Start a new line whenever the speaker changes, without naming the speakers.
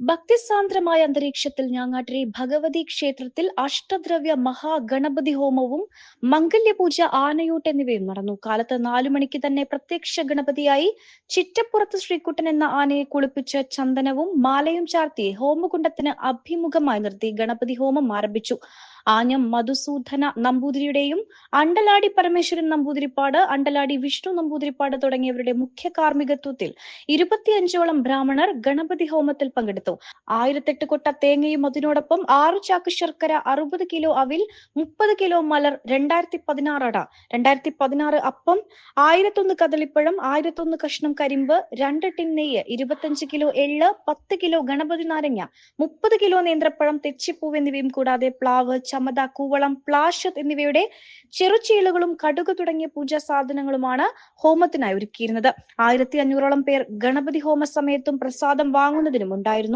ഭക്തിസാന്ദ്രമായ അന്തരീക്ഷത്തിൽ ഞാങ്ങാട്ടിരി ഭഗവതി ക്ഷേത്രത്തിൽ അഷ്ടദ്രവ്യ മഹാഗണപതി ഹോമവും മംഗല്യപൂജ ആനയൂട്ട് എന്നിവയും നടന്നു. കാലത്ത് നാലു മണിക്ക് തന്നെ പ്രത്യക്ഷ ഗണപതിയായി ചിറ്റപ്പുറത്ത് ശ്രീകുട്ടൻ എന്ന ആനയെ കുളിപ്പിച്ച് ചന്ദനവും മാലയും ചാർത്തി ഹോമകുണ്ടത്തിന് അഭിമുഖമായി നിർത്തി ഗണപതി ഹോമം ആരംഭിച്ചു. ആഞ്ഞം മധുസൂദന നമ്പൂതിരിയുടെയും അണ്ടലാടി പരമേശ്വരൻ നമ്പൂതിരിപ്പാട് അണ്ടലാടി വിഷ്ണു നമ്പൂതിരിപ്പാട് തുടങ്ങിയവരുടെ മുഖ്യ കാർമ്മികത്വത്തിൽ ഇരുപത്തിയഞ്ചോളം ബ്രാഹ്മണർ ഗണപതി ഹോമത്തിൽ പങ്കെടുത്തു. ആയിരത്തെട്ട് കൊട്ട തേങ്ങയും അതിനോടൊപ്പം ആറു ചാക്ക് ശർക്കര അറുപത് കിലോ അവിൽ മുപ്പത് കിലോ മലർ രണ്ടായിരത്തി അട. രണ്ടായിരത്തി പതിനാറ് അപ്പം ആയിരത്തൊന്ന് കദളിപ്പഴം ആയിരത്തൊന്ന് കഷ്ണം കരിമ്പ് രണ്ട് ടിൻ നെയ്യ് ഇരുപത്തഞ്ച് കിലോ എള്ള് പത്ത് കിലോ ഗണപതി നാരങ്ങ മുപ്പത് കിലോ നേന്ത്രപ്പഴം തെച്ചിപ്പൂവ് എന്നിവയും കൂടാതെ പ്ലാവ് ചമത കൂവളം പ്ലാഷ് എന്നിവയുടെ ചെറുചീളുകളും കടുക് തുടങ്ങിയ പൂജാ സാധനങ്ങളുമാണ് ഹോമത്തിനായി ഒരുക്കിയിരുന്നത്. ആയിരത്തി അഞ്ഞൂറോളം പേർ ഗണപതി ഹോമ സമയത്തും പ്രസാദം വാങ്ങുന്നതിനും ഉണ്ടായിരുന്നു